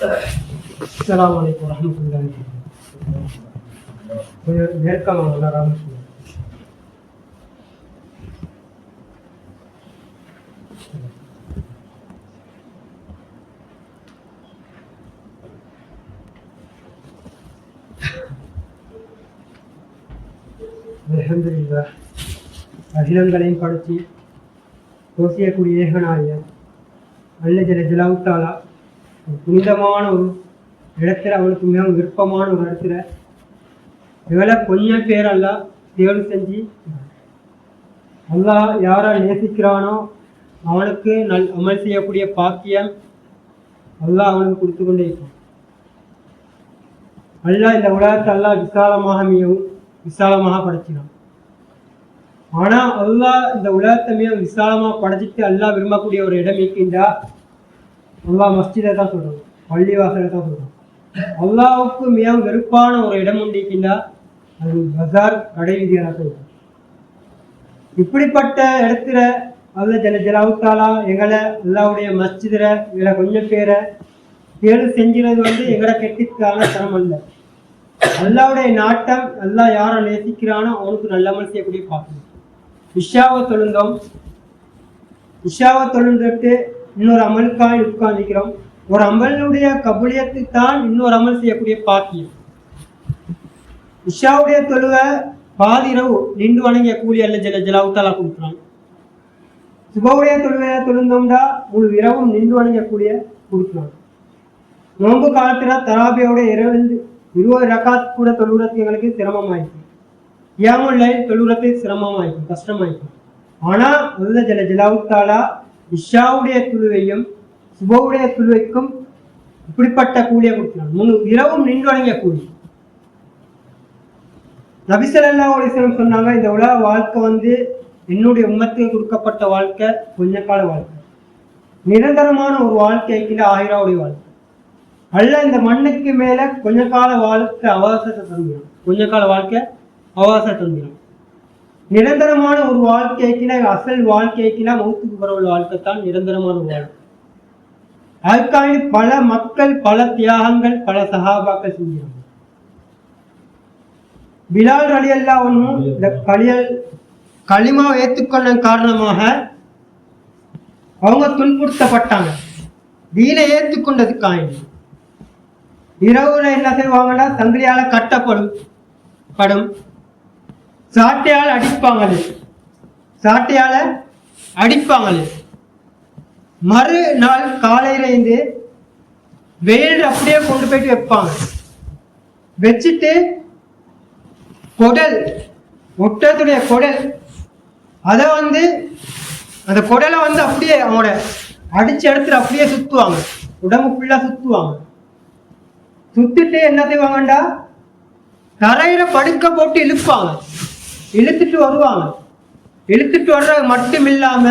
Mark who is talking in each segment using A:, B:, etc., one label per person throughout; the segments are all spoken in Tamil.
A: அஸ்ஸலாமு அலைக்கும் வரஹ்மத்துல்லாஹி கொஞ்சம் நெருக்கமாக வளராமல் சொல்லுங்கள் அல்ஹம்துலில்லாஹ் அகிலங்களையும் படுத்தி தோசியக்கூடிய ஏகநாயகன் அல்ல ஜல ஜலாவுத்தாலா ஒரு புனிதமான ஒரு இடத்துல அவனுக்கு மிகவும் விருப்பமான ஒரு இடத்துல இவளை கொஞ்சம் பேர் எல்லாம் தேர்வு செஞ்சு அல்லாஹ் யாரை நேசிக்கிறானோ அவனுக்கு நல் அமல் செய்யக்கூடிய பாக்கியம் அல்லா அவனுக்கு கொடுத்து கொண்டே இருப்பான் அல்லா இந்த உலகத்தை அல்லா விசாலமாக மிகவும் விசாலமாக படைச்சினான் ஆனா அல்லா இந்த உலகத்தை மிகவும் விசாலமாக படைச்சிட்டு அல்லா விரும்பக்கூடிய ஒரு இடம் இருக்கின்றா அல்லாஹ் மஸ்ஜிதை தான் சொல்கிறோம் பள்ளி வாசலை தான் சொல்கிறோம் அல்லாவுக்கு மிகவும் வெறுப்பான ஒரு இடம் உண்டிக்கின்றா அது பஜார் கடை வீதியாக சொல்கிறோம் இப்படிப்பட்ட இடத்துல அல்ல ஜன ஜலாவுத்தாலா எங்களை அல்லாவுடைய மஸ்ஜிதில் இதில் கொஞ்சம் பேரை தேர்வு செஞ்சுறது வந்து எங்களை கெட்டிக்கான தரம் அல்ல. அல்லாவுடைய நாட்டம் அல்லா யாரை நேசிக்கிறானோ அவனுக்கு நல்லமல் செய்யக்கூடிய பார்க்கணும் இஷாவை தொழுந்தோம். இஷாவை தொழுந்துட்டு இன்னொரு அமலுக்காக உட்கார்ந்துக்கிறோம் ஒரு அமலுடைய கபுலியத்தை தான் இன்னொரு அமல் செய்யக்கூடிய பாக்கியம். இஷாவுடைய தொழுவை பாதி இரவு நின்று வணங்கிய கூலி அல்ல ஜல ஜலாவுத்தாலா கொடுக்குறாங்க சுபவுடைய தொழுவை தொழுந்தோம்டா முழு இரவும் நின்று வணங்கக்கூடிய கொடுக்குறாங்க நோன்பு காலத்துல தராபியோட இரவு இருபது ரகாத் கூட தொழுகிறது எங்களுக்கு சிரமமாயிருக்கு ஏமுள்ள லைன் தொழுகிறது சிரமமாயிருக்கும் கஷ்டமாயிருக்கும் ஆனா முதல்ல ஜல ஜலாவுத்தாலா இஷாவுடைய துழுவையும் சுபவுடைய துழுவைக்கும் இப்படிப்பட்ட கூலியை கொடுக்கிறான். முழு இரவும் நின்று வழங்கிய கூலி. நபிசல்லா அலிஸ்லம் சொன்னாங்க இந்த உலக வாழ்க்கை வந்து என்னுடைய உம்மத்துக்கு கொடுக்கப்பட்ட வாழ்க்கை கொஞ்ச கால வாழ்க்கை. நிரந்தரமான ஒரு வாழ்க்கைக்குள்ள ஆயிராவுடைய வாழ்க்கை. அல்ல இந்த மண்ணுக்கு மேல கொஞ்ச கால வாழ்க்கை அவகாசத்தை தந்துடும். கொஞ்ச கால வாழ்க்கை அவகாசத்தை தந்துடும். நிரந்தரமான ஒரு வாழ்க்கைக்குனா அசல் வாழ்க்கைக்குனா மௌத்துக்கு பரவல் வாழ்க்கை தான் நிரந்தரமான ஒரு வாழ்க்கை. அதுக்காக பல மக்கள் பல தியாகங்கள் பல சகாபாக்கள் செஞ்சாங்க பிலால் அலி அல்லா இந்த களியல் களிமாவை ஏற்றுக்கொண்ட காரணமாக அவங்க துன்புறுத்தப்பட்டாங்க. தீனை ஏற்றுக்கொண்டதுக்காக இரவுல என்ன செய்வாங்கன்னா சங்கிலியால கட்டப்படும் படும். சாட்டையால் அடிப்பாங்களே. சாட்டையால அடிப்பாங்களே. மறுநாள் காலையில இருந்து வெயில் அப்படியே கொண்டு போயிட்டு வைப்பாங்க. வச்சுட்டு குடல் ஒட்டத்துடைய குடல் அதை வந்து அந்த குடலை வந்து அப்படியே அவங்களோட அடிச்சு இடத்துல அப்படியே சுத்துவாங்க. உடம்பு ஃபுல்லா சுத்துவாங்க. சுத்திட்டு என்ன செய்வாங்கண்டா? தரையில படுக்க போட்டு இழுப்பாங்க. இழுத்துட்டு வருவாங்க. இழுத்துட்டு வர்றது மட்டும் இல்லாம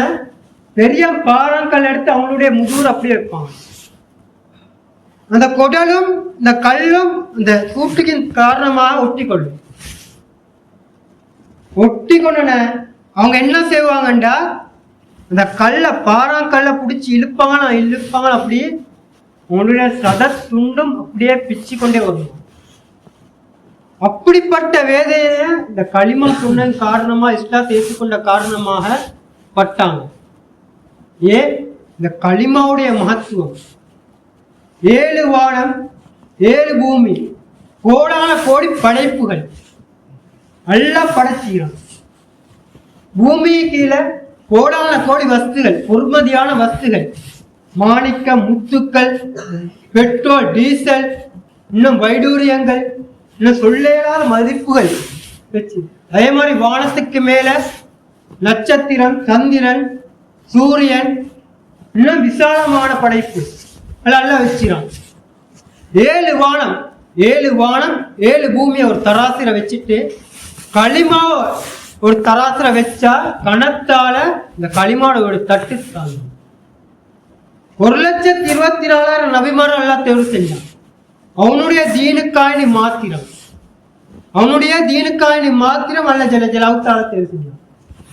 A: பெரிய பாறாங்கல் எடுத்து அவங்களுடைய முதுகுல அப்படியே வைப்பாங்க. அந்த குடலும் இந்த கல்லும் இந்த கூட்டுக்கு காரணமாக ஒட்டி கொள்ளும் ஒட்டி கொண்டன அவங்க என்ன செய்வாங்கண்டா? அந்த கல்லை பாறாங்கல்லை பிடிச்சி இழுப்பாங்க இழுப்பாங்க அப்படி உங்களுடைய சத துண்டும் அப்படியே பிச்சு கொண்டே வருவோம் அப்படிப்பட்ட வேதையை இந்த களிமண் சொன்னது காரணமா இஸ்லாத்தை ஏற்றுக்கொண்ட காரணமாக பட்டாங்க. ஏன் இந்த களிமாவுடைய மகத்துவம். ஏழு வானம் ஏழு பூமி கோடான கோடி படைப்புகள். எல்லாம் படைச்சிக்கிறான். பூமி கீழே கோடான கோடி வஸ்துகள் பொறுமதியான வஸ்துகள். மாணிக்கம் முத்துக்கள் பெட்ரோல் டீசல் இன்னும் வைடூரியங்கள் இன்னும் சொல்லேடாத மதிப்புகள். அதே மாதிரி வானத்துக்கு மேல நட்சத்திரம் சந்திரன் சூரியன் இன்னும் விசாலமான படைப்பு. நல்லா வச்சிடான் ஏழு வானம் ஏழு வானம் ஏழு பூமியை ஒரு தராசில வச்சுட்டு களிமா ஒரு தராசில வச்சா கணத்தால இந்த களிமாட ஒரு தட்டு தாங்கும். ஒரு லட்சத்தி இருபத்தி நாலாயிரம் நபிமாரம் எல்லாம் தேர்வு செஞ்சான் அவனுடைய தீனுக்காய் நீ மாத்திரம். அவனுடைய தீனுக்காய் மாத்திரம் அல்ல ஜல ஜலாவுத்தால தேர்வு செஞ்சான்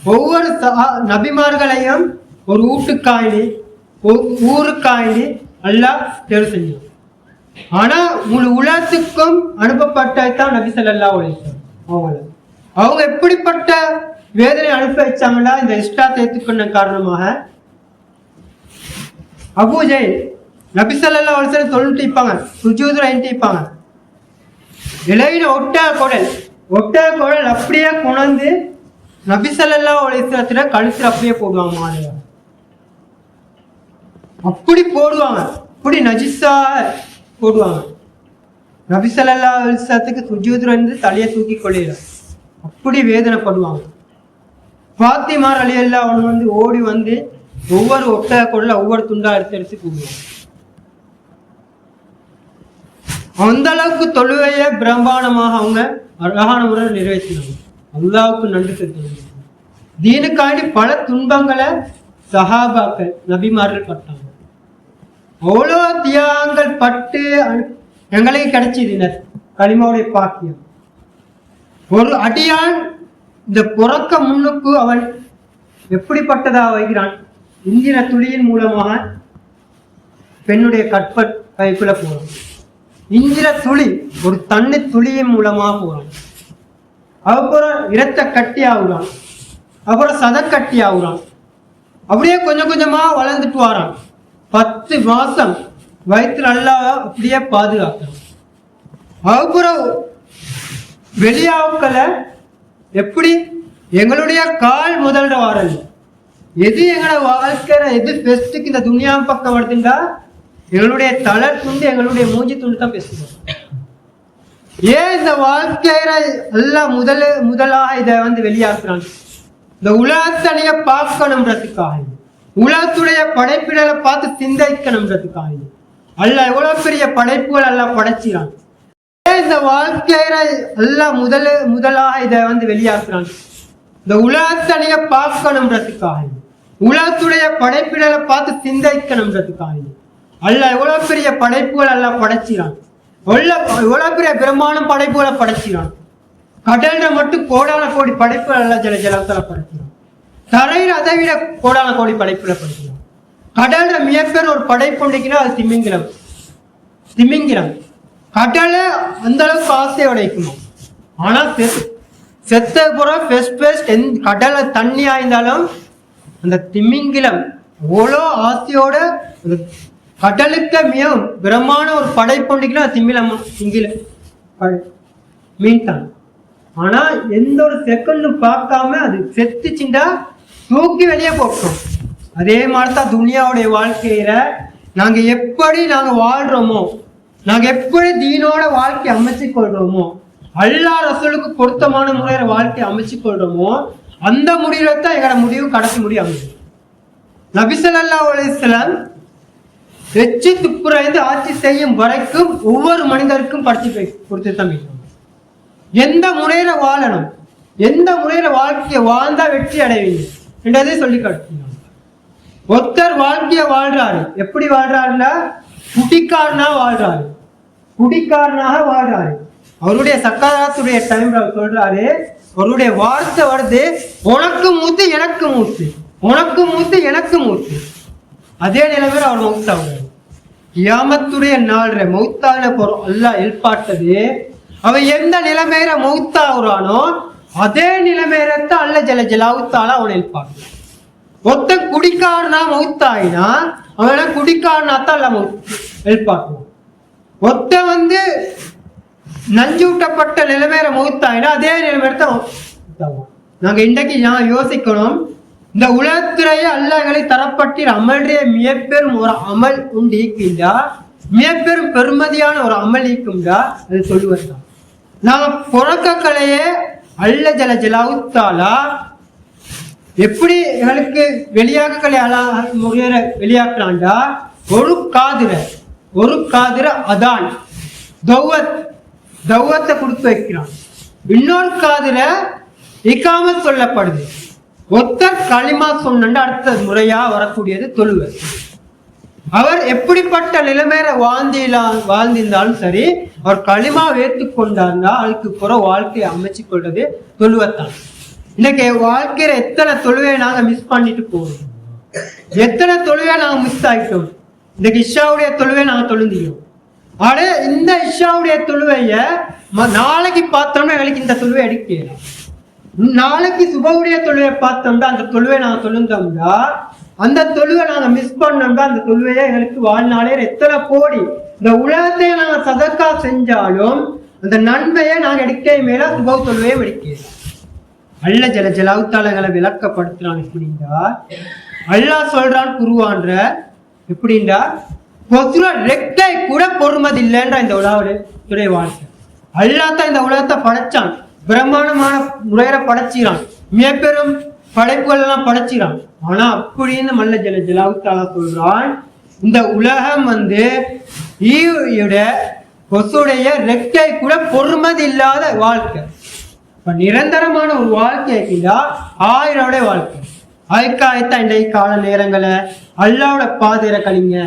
A: ஒவ்வொரு சஹா- நபிமார்களையும் ஒரு வீட்டுக்காயினி ஒரு ஊருக்காயினி எல்லாம் தேர்வு செஞ்சான் ஆனா முழு உலகத்துக்கும் அனுப்பப்பட்டதான் நபி ஸல்லல்லாஹு அலைஹி அவங்கள. அவங்க எப்படிப்பட்ட வேதனை அனுப்ப வச்சாங்களா இந்த இஷ்டா ஏற்றுக்கொண்ட காரணமாக அபூஜை நபி ஸல்லல்லாஹு அலைஹி வஸல்லம் தொழுட்டு இருப்பாங்க சுஜூதுல என்ட்டு இருப்பாங்க இலையில ஒட்ட குடல். ஒட்ட குடல் அப்படியே கொணந்து நபிசல்லா ஸல்லல்லாஹு கழுத்துல அப்படியே போடுவாங்க மாலையா. அப்படி போடுவாங்க. அப்படி நஜிஸா போடுவாங்க. நபிசல்லா ஸல்லல்லாஹு அலைஹி சுஜூதுல இருந்து தலையை தூக்கி கொள்ளையில. அப்படி வேதனைப்படுவாங்க பாத்திமார் அலி அல்லா அவன் வந்து ஓடி வந்து ஒவ்வொரு ஒட்டக குடல ஒவ்வொரு துண்டா எடுத்து எடுத்து கூடுவாங்க அந்த அளவுக்கு தொழுவைய பிரம்மாண்டமாக அவங்க அழகான முறையில் நிறைவேற்றினாங்க. அல்லாவுக்கு நன்றி செலுத்தணும் தீனுக்காண்டி பல துன்பங்களை சஹாபாக்கள் நபிமார்கள் பட்டாங்க. அவ்வளோ தியாகங்கள் பட்டு எங்களுக்கு கிடைச்சது களிமாவுடைய பாக்கியம். ஒரு அடியான் இந்த புறக்க முன்னுக்கு அவன் எப்படிப்பட்டதா வைக்கிறான்? இந்திர துளியின் மூலமாக பெண்ணுடைய கற்ப கைக்குள்ள போறான் இந்திர துளி ஒரு தண்ணி துளியின் மூலமாக போறான் அப்புறம் இரத்த கட்டி ஆகுறான் அப்புறம் சதக்கட்டி ஆகுறான் அப்படியே கொஞ்சம் கொஞ்சமாக வளர்ந்துட்டு வரான். பத்து மாதம் வயிற்று நல்லா அப்படியே பாதுகாக்கிறான். அப்புறம் வெளியாவுக்களை எப்படி? எங்களுடைய கால் முதல்ல வரல. எது எங்களை வாழ்க்கிற எது பெஸ்ட்டுக்கு இந்த துணியா பக்கம் வருதுண்டா? எங்களுடைய தளர் துண்டு எங்களுடைய மூஞ்சி துண்டு தான் பேசுவோம். ஏன் இந்த வாழ்க்கையில எல்லாம் முதல் முதலாக இதை வந்து வெளியாக்குறாங்க? இந்த உலகத்தனைய பார்க்கணும்ன்றதுக்காக உலகத்துடைய படைப்பிடலை பார்த்து சிந்திக்கணும்ன்றதுக்காக அல்ல எவ்வளவு பெரிய படைப்புகள் எல்லாம் படைச்சிறான் ஏன் இந்த வாழ்க்கையில எல்லாம் முதல் முதலாக இதை வந்து வெளியாக்குறாங்க? இந்த உலகத்தனைய பார்க்கணும்ன்றதுக்காக உலகத்துடைய படைப்பிடலை பார்த்து சிந்திக்கணும்ன்றதுக்காக அல்ல அல்லாஹ் பெரிய படைப்புகள் எல்லாம் படைச்சிறான். உள்ள எவ்வளவு பெரிய பிரம்மாண்டம் படைப்புகளை படைச்சிறான். கடல்ல மட்டும் கோடான கோடி படைப்புகள் அல்ல ஜல ஜலத்தில் படைச்சிறான். தரையில் அதை விட கோடான கோடி படைப்புகளை படைச்சிறான். கடல்ல மிகப்பெரிய ஒரு படைப்பு உண்டிக்குன்னா அது திமிங்கிலம். திமிங்கிலம். கடலை அந்த அளவுக்கு ஆசையோட உடைக்கணும். ஆனால் செத்த புறம் ஃபெஸ்ட் ஃபெஸ்ட் எந் கடலை தண்ணி ஆய்ந்தாலும் அந்த திமிங்கிலம் அவ்வளோ ஆசையோட கடலுக்கு மிகவும் பிரம்மான ஒரு படைப்புண்டிக்குன்னா திமிலம் திங்கில சிங்கில மீன் தான் ஆனா எந்த ஒரு செகண்டும் பார்க்காம அது செத்துச்சுண்டா தூக்கி வெளியே போட்டோம். அதே மாதிரி தான் துனியாவுடைய வாழ்க்கையில நாங்க எப்படி நாங்க வாழ்றோமோ நாங்க எப்படி தீனோட வாழ்க்கை அமைச்சு கொள்றோமோ அல்லா ரசூலுக்கு பொருத்தமான முறையில வாழ்க்கை அமைச்சு கொள்றோமோ அந்த முடிவுல தான் எங்களோட முடிவு கடைசி முடிவு நபிசல் நபிசல்லா அலிஸ்லாம் எச்சி துப்புரைந்து ஆட்சி செய்யும் வரைக்கும் ஒவ்வொரு மனிதருக்கும் படிச்சு கொடுத்து தமிழ் எந்த முறையில வாழணும்? எந்த முறையில வாழ்க்கையை வாழ்ந்தா வெற்றி அடைவீங்க? என்றதை சொல்லி காட்டினாங்க ஒருத்தர் வாழ்க்கைய வாழ்றாரு. எப்படி வாழ்றாருன்னா குடிக்காரனா வாழ்றாரு. குடிக்காரனாக வாழ்றாரு. அவருடைய சக்கராத்துடைய டைம் சொல்றாரு அவருடைய வார்த்தை வருது உனக்கு மூத்து எனக்கு மூத்து. உனக்கு மூத்து எனக்கு மூத்து. அதே நிலைமையில் அவர் மௌத்தாகிறார் கியாமத்துடைய நாள்ற மௌத்தான பொருள் அல்லாஹ் எழுப்பாட்டது அவன் எந்த நிலைமையில மௌத்தாகுறானோ அதே நிலைமையில அல்ல ஜல ஜலாவுத்தால அவன் எழுப்பான் ஒத்த குடிக்காரனா மௌத்தாயினா அவனை குடிக்காரனா தான் அல்ல மௌத் எழுப்பாட்டுவான் ஒத்த வந்து நஞ்சூட்டப்பட்ட நிலைமையில மௌத்தாயினா அதே நிலைமையில தான் நாங்கள் நாங்க இன்றைக்கு நான் யோசிக்கணும் இந்த உலகத்திலேயே அல்லாஹலை தரப்பட்டில் அமலே மிகப்பெரும் ஒரு அமல் உண்டு ஈக்குண்டா மிகப்பெரும் பெருமதியான ஒரு அமல் ஈக்கும்டா அது சொல்லுவதுதான். புழக்க புறக்கக்களையே அல்ல ஜல ஜலாவுத்தாலா? எப்படி எங்களுக்கு வெளியாக்கலை அலா முறையில வெளியாக்குறான்டா ஒரு காதிர ஒரு காதிர அதான் தௌவத் தௌவத்தை கொடுத்து வைக்கிறான். இன்னொரு காதிர இக்காம சொல்லப்படுது. ஒத்தர் களிமா சொன்னா அடுத்த முறையா வரக்கூடியது தொழுவர் அவர் எப்படிப்பட்ட நிலைமையில வாழ்ந்திலா வாழ்ந்திருந்தாலும் சரி அவர் களிமா ஏற்றுக் கொண்டார்னா அதுக்கு புற வாழ்க்கையை அமைச்சு கொள்றது தொழுவத்தான். இன்னைக்கு வாழ்க்கையில எத்தனை தொழுவையை நாங்க மிஸ் பண்ணிட்டு போவோம் எத்தனை தொழுவை நாங்க மிஸ் ஆகிட்டோம் இன்னைக்கு இஷாவுடைய தொழுவை நாங்க தொழுந்தியோம் ஆனா இந்த இஷாவுடைய தொழுவைய ம- நாளைக்கு பார்த்தோம்னா எங்களுக்கு இந்த தொழுவை எடுக்கலாம் நாளைக்கு சுபவுடைய தொழுவை பார்த்தோம்னா அந்த தொழுவை நாங்கள் தொழுந்தோம்னா அந்த தொழுவை நாங்கள் மிஸ் பண்ணோம்னா அந்த தொழுவையை எங்களுக்கு வாழ்நாளே எத்தனை கோடி. இந்த உலகத்தை நாங்கள் சதக்கா செஞ்சாலும் அந்த நன்மையை நாங்கள் எடுக்க மேல சுபவ தொழுவையும் எடுக்கலாம் அல்ல ஜல ஜலாவுத்தாளங்களை விளக்கப்படுத்துறான் எப்படின்றா அல்லாஹ் சொல்றான் குருவான்ற. எப்படின்றா கொசுர ரெக்கை கூட பொறுமதி இல்லைன்ற இந்த உலகத்துடைய வாழ்க்கை அல்லாஹ் தான் இந்த உலகத்தை படைச்சான். பிரம்மாண்டமான முறையில படைச்சிக்கிறான். மிகப்பெரும் படைப்புகள் எல்லாம் படைச்சிக்கிறான். ஆனா அப்படின்னு மல்ல ஜல ஜலாவுத்தாளா சொல்றான் இந்த உலகம் வந்து ஈயோட கொசுடைய ரெக்கை கூட பொறுமதி இல்லாத வாழ்க்கை. இப்ப நிரந்தரமான ஒரு வாழ்க்கை இருக்குதா ஆயிரோட வாழ்க்கை. அதுக்காகத்தான் இன்றைய கால நேரங்களை அல்லாவோட பாதையில கழிங்க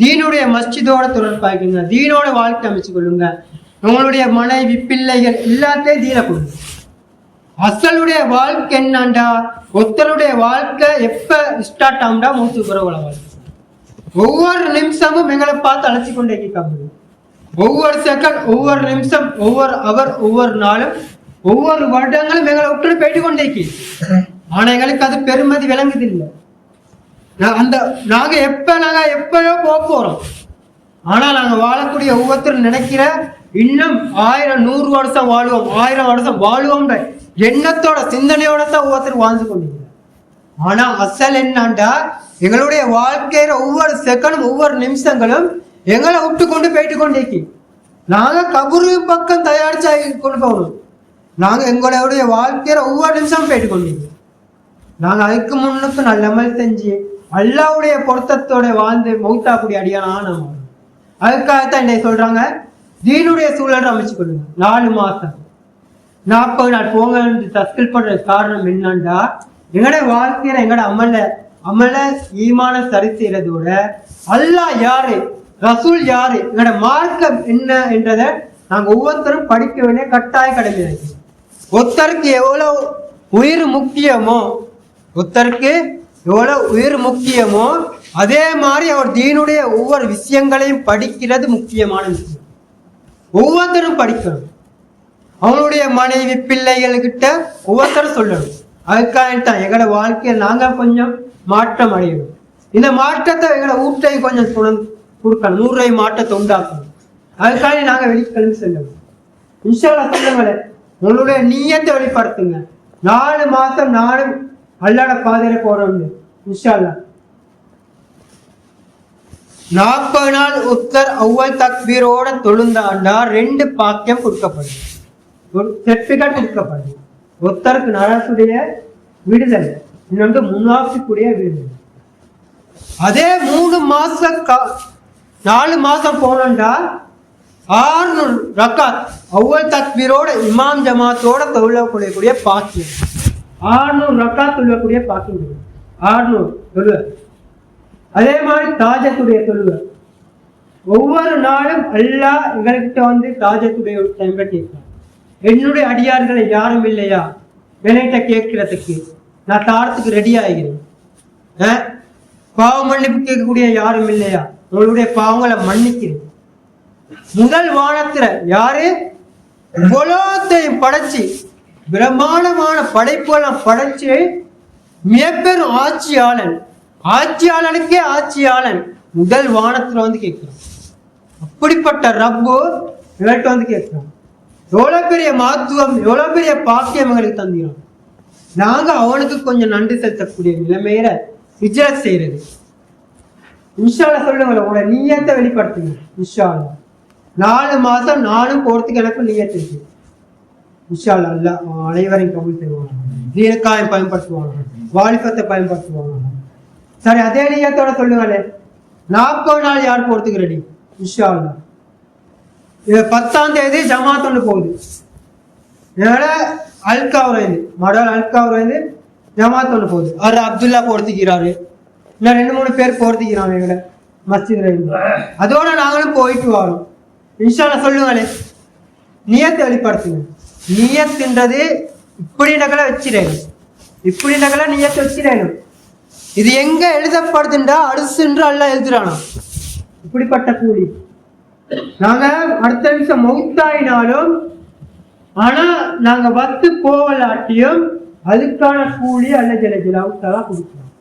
A: தீனுடைய மஸ்ஜிதோட தொடர்பாய்க்குங்க தீனோட வாழ்க்கை அமைச்சு கொள்ளுங்க உங்களுடைய மனைவி பிள்ளைகள் எல்லாத்தையும் தீரக்கூடும் அசலுடைய வாழ்க்கை என்னண்டா? ஒருத்தருடைய வாழ்க்கை எப்ப ஸ்டார்ட் ஆகும்டா? மூச்சு குறவுல வாழ்க்கை. ஒவ்வொரு நிமிஷமும் எங்களை பார்த்து அழைச்சி கொண்டே கேட்காங்க ஒவ்வொரு செகண்ட் ஒவ்வொரு நிமிஷம் ஒவ்வொரு அவர் ஒவ்வொரு நாளும் ஒவ்வொரு வருடங்களும் எங்களை விட்டு போயிட்டு கொண்டே ஆனா எங்களுக்கு அது பெருமதி விளங்குது இல்லை நான் அந்த நாங்க எப்ப நாங்க எப்பயோ போக போறோம். ஆனா நாங்க வாழக்கூடிய ஒவ்வொருத்தரும் நினைக்கிற இன்னும் ஆயிரம் நூறு வருஷம் வாழ்வோம் ஆயிரம் வருஷம் வாழ்வோம்ன்ற எண்ணத்தோட சிந்தனையோட தான் ஒவ்வொருத்தர் வாழ்ந்து கொண்டீங்க ஆனா அசல் என்னண்டா? எங்களுடைய வாழ்க்கையில ஒவ்வொரு செகண்டும் ஒவ்வொரு நிமிஷங்களும் எங்களை விட்டு கொண்டு போயிட்டு கொண்டிருக்கி. நாங்க கபரு பக்கம் தயாரிச்சா கொண்டு போகணும். நாங்க எங்களுடைய வாழ்க்கையில ஒவ்வொரு நிமிஷமும் போயிட்டு கொண்டிருக்கோம். நாங்க அதுக்கு முன்னுக்கு நல்ல மாதிரி செஞ்சு அல்லாவுடைய பொருத்தத்தோட வாழ்ந்து மௌத்தாக்கூடிய அடியானா நம்ம அதுக்காகத்தான் என்னை சொல்றாங்க. தீனுடைய சூழலை அமைச்சு கொள்ளுங்க. நாலு மாசம். நாற்பது நாள் போங்க தஸ்கில் பண்ற காரணம் என்னன்னா எங்கட வாழ்க்கையில எங்கட அமல அமல ஈமான சரி செய்யறதோட அல்லாஹ் யாரு ரசூல் யாரு எங்கட மார்க்கம் என்ன என்றதை நாங்க ஒவ்வொருத்தரும் படிக்க வேண்டிய கட்டாய கடமை ஒருத்தருக்கு எவ்வளவு உயிர் முக்கியமோ ஒருத்தருக்கு எவ்வளவு உயிர் முக்கியமோ அதே மாதிரி அவர் தீனுடைய ஒவ்வொரு விஷயங்களையும் படிக்கிறது முக்கியமான விஷயம். ஒவ்வொருத்தரும் படிக்கணும். அவங்களுடைய மனைவி பிள்ளைகள்கிட்ட ஒவ்வொருத்தரும் சொல்லணும். அதுக்காக தான் எங்களோட வாழ்க்கையில் நாங்கள் கொஞ்சம் மாற்றம் அடையணும். இந்த மாற்றத்தை எங்களை ஊட்டை கொஞ்சம் சுணந்து கொடுக்கணும். நூறுரை மாற்றத்தை உண்டாக்கணும். அதுக்காக நாங்கள் வெளிக்கிழமை செல்லணும். இன்ஷால்லா சொல்லுங்களேன் உங்களுடைய நீயத்தை வெளிப்படுத்துங்க. நாலு மாதம் நானும் அல்லாட பாதையில போகிறோம்னு இன்ஷால்லா நாற்பது நாள் உத்தர் அவ்வல் தக்பீரோட தொழுந்தாண்டா ரெண்டு பாக்கியம் கொடுக்கப்படுது. ஒரு சர்டிபிகேட் கொடுக்கப்படுது. ஒருத்தருக்கு நரசுடைய விடுதலை இன்னொன்று முன்னாசிக்குடைய விடுதலை. அதே மூணு மாசம் கா- நாலு மாசம் போனண்டா ஆறுநூறு ரக்காத் அவ்வல் தக்பீரோட இமாம் ஜமாத்தோட தொழிலக்கூடிய பாக்கியம். ஆறுநூறு ரக்காத் தொழிலக்கூடிய பாக்கியம். ஆறுநூறு தொழுவ அதே மாதிரி தாஜத்துடைய தொழுவ ஒவ்வொரு நாளும் அல்லாஹ் எங்கள்கிட்ட வந்து தாஜத்துடைய ஒரு டைம்ல கேட்கிறான் என்னுடைய அடியார்களை யாரும் இல்லையா? என்கிட்ட கேட்கிறதுக்கு. நான் தாரத்துக்கு ரெடி ஆகிறேன் பாவ மன்னிப்பு கேட்கக்கூடிய யாரும் இல்லையா? உங்களுடைய பாவங்களை மன்னிக்கிறேன். முதல் வானத்துல யாரு? உலகத்தையும் படைச்சு பிரம்மாண்டமான படைப்பெல்லாம் படைச்சு மிகப்பெரும் ஆட்சியாளன் ஆட்சியாளனுக்கே ஆட்சியாளன். முதல் வானத்துல வந்து கேட்கிறான். அப்படிப்பட்ட ரப்பு இவர்கிட்ட வந்து கேட்கிறான். எவ்வளவு பெரிய மகத்துவம் எவ்வளவு பெரிய பாக்கியம் எங்களுக்கு தந்திரும் நாங்க அவனுக்கு கொஞ்சம் நன்றி செலுத்தக்கூடிய நிலைமையில விஜயம் செய்யறது. இன்ஷால சொல்லுங்களேன் உங்களோட நீயத்தை வெளிப்படுத்துங்க இன்ஷால்லா நாலு மாசம் நானும் போறதுக்கு எனக்கும் நீயத்து இருக்கு. இன்ஷால்லா அல்ல அனைவரையும் கபூல் செய்வாங்க தீனக்காயம் பயன்படுத்துவாங்க வாலிபத்தை பயன்படுத்துவாங்க சரி அதே நீயத்தோட சொல்லுங்களே. நாற்பது நாள் யார் போறதுக்கு ரெடி இது பத்தாம் தேதி ஜமாத் ஒன்று போகுது. இதோட மடல் மடால் அல்காவுரைந்து ஜமாத் ஒன்று போகுது. அவர் அப்துல்லா போர்த்திக்கிறாரு இன்னும் ரெண்டு மூணு பேர் போர்த்திக்கிறாங்க எங்களை மஸ்ஜித்ல இருந்து அதோட நாங்களும் போயிட்டு வரோம். இன்ஷால்லா சொல்லுங்களே. நியத்தை வெளிப்படுத்துங்க. நியத்துன்றது இப்படி நகலை வச்சிடணும். இப்படி நகலை நியத்தை வச்சிடணும். இது எங்க எழுதப்படுதுண்டா? அரிசுன்ற அல்ல எழுதுறானா? இப்படிப்பட்ட கூலி. நாங்க அடுத்த நிமிஷம் மௌத்தாயினாலும் ஆனா நாங்க வத்து கோவலாட்டியும் அதுக்கான கூலி அல்ல ஜல ஜலாவுத்தாலா கொடுக்கலாம்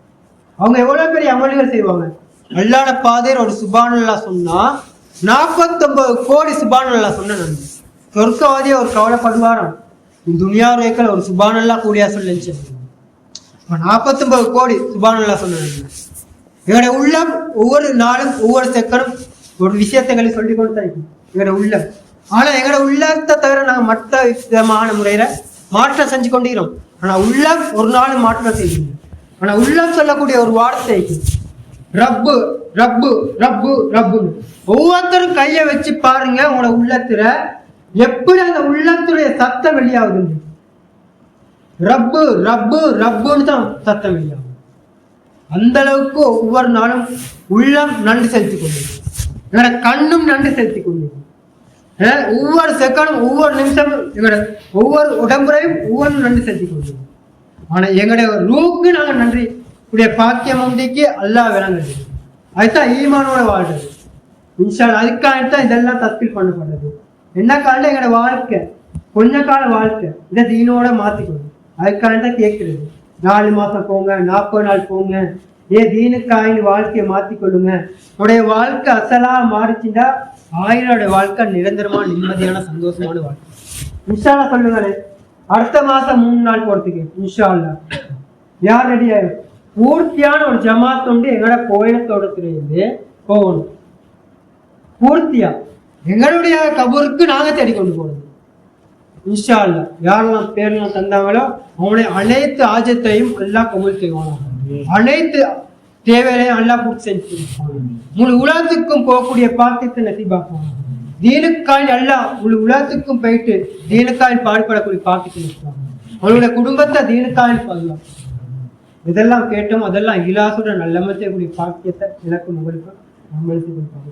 A: அவங்க எவ்வளவு பெரிய அமல்கள் செய்வாங்க? அல்லாட பாதையர் ஒரு சுபானல்லா சொன்னா நாற்பத்தொன்பது கோடி சுபானல்லா சொன்ன சொர்க்கவாதிய ஒரு கவலைப்படுவாராம். துனியா ரேக்கல் ஒரு சுபானல்லா கூலியா சொல்லிச்சு. நாற்பத்தொன்பது கோடி சுபானல்லா சொன்ன நன்றி எங்களுடைய உள்ளம் ஒவ்வொரு நாளும் ஒவ்வொரு செக்கனும் ஒரு விஷயத்தை சொல்லி கொண்டு தான் எங்களுடைய உள்ளம். ஆனால் எங்களோட உள்ளத்தை தவிர நாங்கள் மற்ற விதமான முறையில் மாற்றம் செஞ்சு கொண்டிருக்கிறோம். ஆனால் உள்ளம் ஒரு நாள் மாற்றம் செய்யும் ஆனால் உள்ளம் சொல்லக்கூடிய ஒரு வார்த்தை ரப்பு ரப்பு ரப்பு ரப்புன்னு. ஒவ்வொருத்தரும் கையை வச்சு பாருங்க உங்களோட உள்ளத்துல எப்படி அந்த உள்ளத்துடைய சத்தம் வெளியாகுது ரப்பு ரப்பு ரப்புன்னு தான் சத்தம் வெளியாகும் அந்த அளவுக்கு ஒவ்வொரு நாளும் உள்ளம் நன்றி செலுத்தி கொண்டிருக்கும் எங்களோட கண்ணும் நன்றி செலுத்தி கொண்டிருக்கும் ஒவ்வொரு செகண்டும் ஒவ்வொரு நிமிஷமும் எங்களோட ஒவ்வொரு உடம்புறையும் ஒவ்வொரு நன்றி செலுத்தி கொண்டிருக்கும் ஆனா எங்களுடைய ரூக்கு நாங்கள் நன்றி. உடைய பாக்கியம் உண்டிக்கு அல்லா விளங்குது அதுதான் ஈமானோட வாழ்றது. இன்ஷா அதுக்காக தான் இதெல்லாம் தத்தில் பண்ணப்படுறது. என்ன காலம் எங்களோட வாழ்க்கை கொஞ்ச கால வாழ்க்கை இதை தீனோட மாத்திக்கணும். அதுக்காக தான் கேட்குறது நாலு மாதம் போங்க நாற்பது நாள் போங்க. ஏ தீனுக்காயின் வாழ்க்கையை மாத்திக்கொள்ளுங்க உடைய வாழ்க்கை அசலாக மாறிச்சுட்டா ஆயிரோட வாழ்க்கை நிரந்தரமான நிம்மதியான சந்தோஷமான வாழ்க்கை. இன்ஷால்லா சொல்லுங்களே. அடுத்த மாதம் மூணு நாள் போகிறதுக்கு இன்ஷால்லா யார் ரெடியா பூர்த்தியான ஒரு ஜமாத் உண்டு எங்களோட கோயிலத்தோடத்துலேருந்து போகணும். பூர்த்தியா? எங்களுடைய கபூருக்கு நாங்கள் தேடி கொண்டு போகணும் இன்ஷா அல்லா யாரெல்லாம் பேர்லாம் தந்தாங்களோ அவனுடைய அனைத்து ஆஜத்தையும் எல்லாம் கபூல் செய்வாங்க அனைத்து தேவைகளையும் எல்லாம் பூர்த்தி செஞ்சு. முழு உலகத்துக்கும் போகக்கூடிய பாக்கியத்தை நசிபாக்குவாங்க தீனுக்காய் எல்லாம் முழு உலகத்துக்கும் போயிட்டு தீனுக்காய் பாடுபடக்கூடிய பாக்கியத்தை நசிப்பாங்க அவனுடைய குடும்பத்தை தீனுக்காய் பண்ணலாம் இதெல்லாம் கேட்டோம் அதெல்லாம் இலாசுடன் நல்லமத்தைக்கூடிய பாக்கியத்தை எனக்கும் உங்களுக்கும் நம்மளுக்கு கொடுப்பாங்க